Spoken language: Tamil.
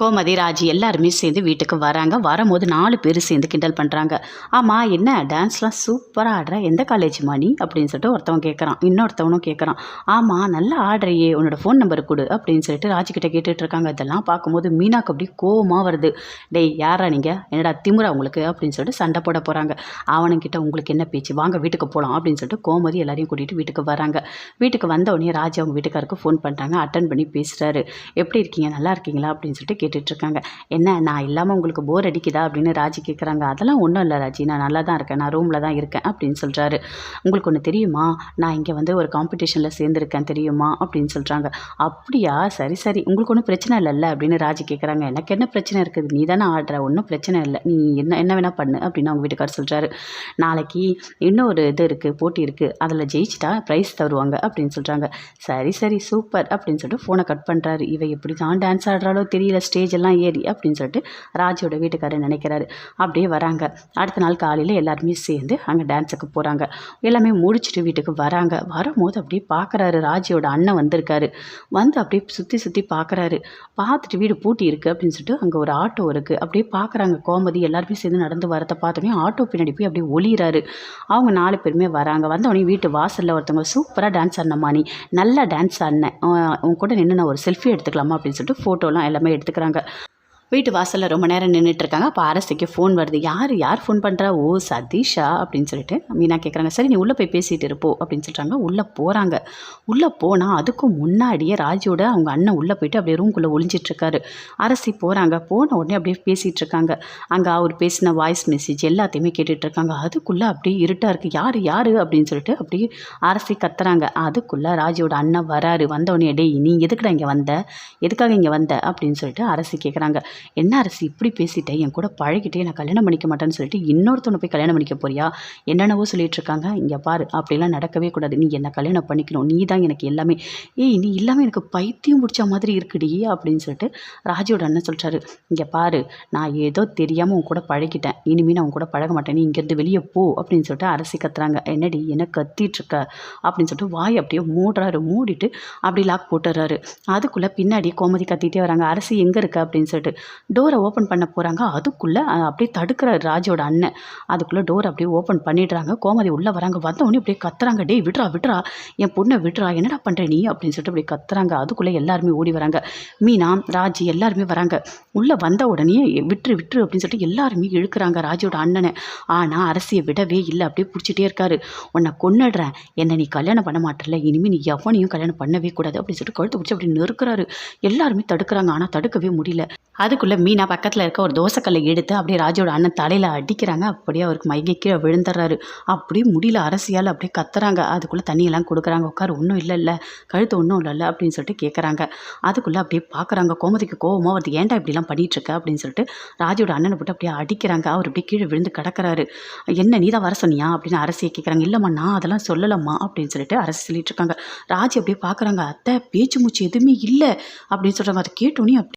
கோமதி ராஜி எல்லாருமே சேர்ந்து வீட்டுக்கு வராங்க. வரும்போது நாலு பேர் சேர்ந்து கிண்டல் பண்ணுறாங்க ஆமாம் என்ன? டான்ஸ்லாம் சூப்பராக ஆடுற? எந்த காலேஜ் மணி அப்படின்னு சொல்லிட்டு ஒருத்தவன் கேட்குறான் இன்னொருத்தவனும் கேட்குறான் ஆமாம் நல்லா ஆடுறையே உன்னோட ஃபோன் நம்பர் கொடு அப்படின்னு சொல்லிட்டு ராஜ்கிட்ட கேட்டுட்டு இருக்காங்க. இதெல்லாம் பார்க்கும்போது மீனாக்கு அப்படி கோவமாக வருது. டேய் யாரா நீங்கள் என்னடா திமுறா உங்களுக்கு? அப்படின்னு சொல்லிட்டு சண்டை போட போகிறாங்க அவனுங்கிட்ட உங்களுக்கு என்ன பேச்சு? வாங்க வீட்டுக்கு போகலாம் அப்படின்னு சொல்லிட்டு கோமதி எல்லாரையும் கூட்டிகிட்டு வீட்டுக்கு வராங்க. வீட்டுக்கு வந்த உடனே ராஜி அவங்க வீட்டுக்காருக்கு ஃபோன் பண்ணுறாங்க அட்டன் பண்ணி பேசுகிறாரு எப்படி இருக்கீங்க? நல்லா இருக்கீங்களா? அப்படின்னு சொல்லிட்டு கேட்டுட்ருக்காங்க. என்ன நான் இல்லாமல் உங்களுக்கு போர் அடிக்குதா? அப்படின்னு ராஜி கேட்குறாங்க அதெல்லாம் ஒன்றும் இல்லை ராஜி. நான் நல்லா தான் இருக்கேன். நான் ரூமில் தான் இருக்கேன் அப்படின்னு சொல்கிறாரு உங்களுக்கு ஒன்று தெரியுமா? நான் இங்கே வந்து ஒரு காம்படிஷனில் சேர்ந்துருக்கேன். தெரியுமா? அப்படின்னு சொல்கிறாங்க அப்படியா? சரி சரி. உங்களுக்கு ஒன்றும் பிரச்சனை இல்லைல்ல? அப்படின்னு ராஜி கேட்குறாங்க எனக்கு என்ன பிரச்சனை இருக்குது? நீ தானே ஆடுற. ஒன்றும் பிரச்சனை இல்லை. நீ என்ன என்ன வேணால் பண்ணு அப்படின்னு அவங்க வீட்டுக்கார் சொல்கிறாரு நாளைக்கு இன்னொரு இது இருக்குது போட்டி இருக்குது அதில் ஜெயிச்சிட்டா ப்ரைஸ் தருவாங்க அப்படின்னு சொல்கிறாங்க சரி சரி. சூப்பர் அப்படின்னு சொல்லிட்டு ஃபோனை கட் பண்ணுறாரு இவ எப்படி தான் டான்ஸ் ஆடுறாளோ தெரியல. ஸ்டேஜ் எல்லாம் ஏறி அப்படின்னு சொல்லிட்டு ராஜியோட வீட்டுக்காரர் நினைக்கிறாரு. அப்படியே வராங்க. அடுத்த நாள் காலையில் எல்லாருமே சேர்ந்து அங்கே டான்ஸுக்கு போகிறாங்க எல்லாமே முடிச்சுட்டு வீட்டுக்கு வராங்க. வரும்போது அப்படியே பார்க்குறாரு ராஜியோட அண்ணன் வந்திருக்காரு. வந்து அப்படியே சுற்றி சுற்றி பார்க்குறாரு பார்த்துட்டு வீடு பூட்டி இருக்குது அப்படின்னு சொல்லிட்டு அங்கே ஒரு ஆட்டோ இருக்குது அப்படியே பார்க்குறாங்க கோமதி எல்லாருமே சேர்ந்து நடந்து வரதை பார்த்தோன்னே ஆட்டோ பின்னாடி போய் அப்படியே ஒளிகிறாரு அவங்க நாலு பேருமே வராங்க. வந்தவொடனே வீட்டு வாசலில் ஒருத்தவங்க சூப்பராக டான்ஸ் ஆடினம்மா நீ நல்லா டான்ஸ் ஆடினேன் உன் கூட நின்று நான் ஒரு செல்ஃபி எடுத்துக்கலாமா அப்படின்னு சொல்லிட்டு ஃபோட்டோலாம் எல்லாமே எடுத்துக்கிறாங்க. சொல்கிறாங்க வீட்டு வாசலில் ரொம்ப நேரம் நின்றுட்டு இருக்காங்க அப்போ அரசிக்கு ஃபோன் வருது. யார்? யார் ஃபோன் பண்ணுறா ஓ சதீஷா அப்படின்னு சொல்லிட்டு மீனா கேட்குறாங்க சரி நீ உள்ளே போய் பேசிகிட்டு இருப்போ அப்படின்னு சொல்கிறாங்க உள்ளே போகிறாங்க உள்ளே போனால் அதுக்கும் முன்னாடியே ராஜியோட அவங்க அண்ணன் உள்ளே போயிட்டு அப்படியே ரூம்குள்ளே ஒளிஞ்சிட்ருக்காரு. அரசி போகிறாங்க போன உடனே அப்படியே பேசிகிட்டு இருக்காங்க அங்கே அவர் பேசின வாய்ஸ் மெசேஜ் எல்லாத்தையுமே கேட்டுட்ருக்காங்க. அதுக்குள்ளே அப்படியே இருட்டாக இருக்குது யார்? யார்? அப்படின்னு சொல்லிட்டு அப்படியே அரசி கத்துறாங்க. அதுக்குள்ளே ராஜியோட அண்ணன் வராரு. வந்தவொடனே டேய் நீ எதுக்குடா இங்கே வந்த? எதுக்காக இங்கே வந்த? அப்படின்னு சொல்லிட்டு அரசி கேட்குறாங்க என்ன அரசு இப்படி பேசிட்டேன் என் கூட பழகிட்டே நான் கல்யாணம் பண்ணிக்க மாட்டேன்னு சொல்லிட்டு இன்னொருத்தவனை போய் கல்யாணம் பண்ணிக்க போறியா? என்னென்னவோ சொல்லிட்டு இருக்காங்க. இங்கே பாரு அப்படிலாம் நடக்கவே கூடாது. நீ என்ன கல்யாணம் பண்ணிக்கணும். நீ தான் எனக்கு எல்லாமே. ஏய் நீ இல்லாமல் எனக்கு பைத்தியம் பிடிச்ச மாதிரி இருக்குடி அப்படின்னு சொல்லிட்டு ராஜியோட அண்ணன் சொல்கிறாரு இங்கே பாரு நான் ஏதோ தெரியாமல் உன் கூட பழகிட்டேன். இனிமேல் நான் உன் கூட பழக மாட்டேன். நீ இங்கேருந்து வெளியே போ அப்படின்னு சொல்லிட்டு அரசி கத்துறாங்க. என்னடி என்ன கத்திட்டு இருக்க? அப்படின்னு சொல்லிட்டு வாய் அப்படியே மூடுறாரு. மூடிட்டு அப்படி லாக் போட்டுறாரு. அதுக்குள்ளே பின்னாடி கோமதி கத்திட்டே வராங்க. அரசி எங்கே இருக்க? அப்படின்னு சொல்லிட்டு டோரை ஓப்பன் பண்ண போகிறாங்க அதுக்குள்ளே அப்படியே தடுக்கிற ராஜோட அண்ணன். அதுக்குள்ளே டோர் அப்படியே ஓப்பன் பண்ணிடுறாங்க. கோமதி உள்ளே வராங்க. வந்தவொடனே அப்படியே கத்துறாங்க. டேய் விட்றா விட்றா. என் பொண்ணை விட்றா. என்னடா பண்ணுற நீ? அப்படின்னு சொல்லிட்டு அப்படியே கத்துறாங்க. அதுக்குள்ளே எல்லாருமே ஓடி வராங்க. மீனா ராஜி எல்லாருமே வராங்க. உள்ளே வந்த உடனே விட்டுரு விட்டுரு அப்படின்னு சொல்லிட்டு எல்லாருமே இழுக்கிறாங்க ராஜோட அண்ணனை. ஆனால் அரசியை விடவே இல்லை. அப்படியே பிடிச்சிட்டே இருக்காரு. உன்னை கொன்னுடுறேன். என்னை நீ கல்யாணம் பண்ண மாட்டல இனிமேல் நீ எவனையும் கல்யாணம் பண்ணவே கூடாது. அப்படின்னு சொல்லிட்டு கழுத்து பிடிச்சி அப்படி நெருக்கிறாரு. எல்லாருமே தடுக்கிறாங்க. ஆனால் தடுக்கவே முடியல. அது அதுக்குள்ளே மீனா பக்கத்தில் இருக்க ஒரு தோசைக்கல்லை எடுத்து அப்படியே ராஜோட அண்ணன் தலையில் அடிக்கிறாங்க. அப்படியே அவருக்கு மைகை கீழே விழுந்துடுறாரு. அப்படியே முடியல அரசியால் அப்படியே கத்துறாங்க. அதுக்குள்ளே தண்ணியெல்லாம் கொடுக்குறாங்க. உட்காரு ஒன்றும் இல்லை இல்லை கழுத்து ஒன்றும் இல்லைல்ல அப்படின்னு சொல்லிட்டு கேட்குறாங்க அதுக்குள்ளே அப்படியே பார்க்குறாங்க கோமதிக்கு கோவமாக வருது ஏன்டா இப்படிலாம் பண்ணிகிட்ருக்க இருக்க அப்படின்னு சொல்லிட்டு ராஜோட அண்ணனை போட்டு அப்படியே அடிக்கிறாங்க. அவர் அப்படியே கீழே விழுந்து கிடக்கிறாரு. என்ன நீ தான் வர சொன்னியா? அப்படின்னு அரசியை கேட்குறாங்க இல்லைம்மா நான் அதெல்லாம் சொல்லலம்மா அப்படின்னு சொல்லிட்டு அரசு சொல்லிட்டு இருக்காங்க. ராஜ் அப்படியே பார்க்குறாங்க அத்தை பேச்சு மூச்சு எதுவுமே இல்லை அப்படின்னு சொல்கிறாங்க அதை கேட்டோன்னே அப்படி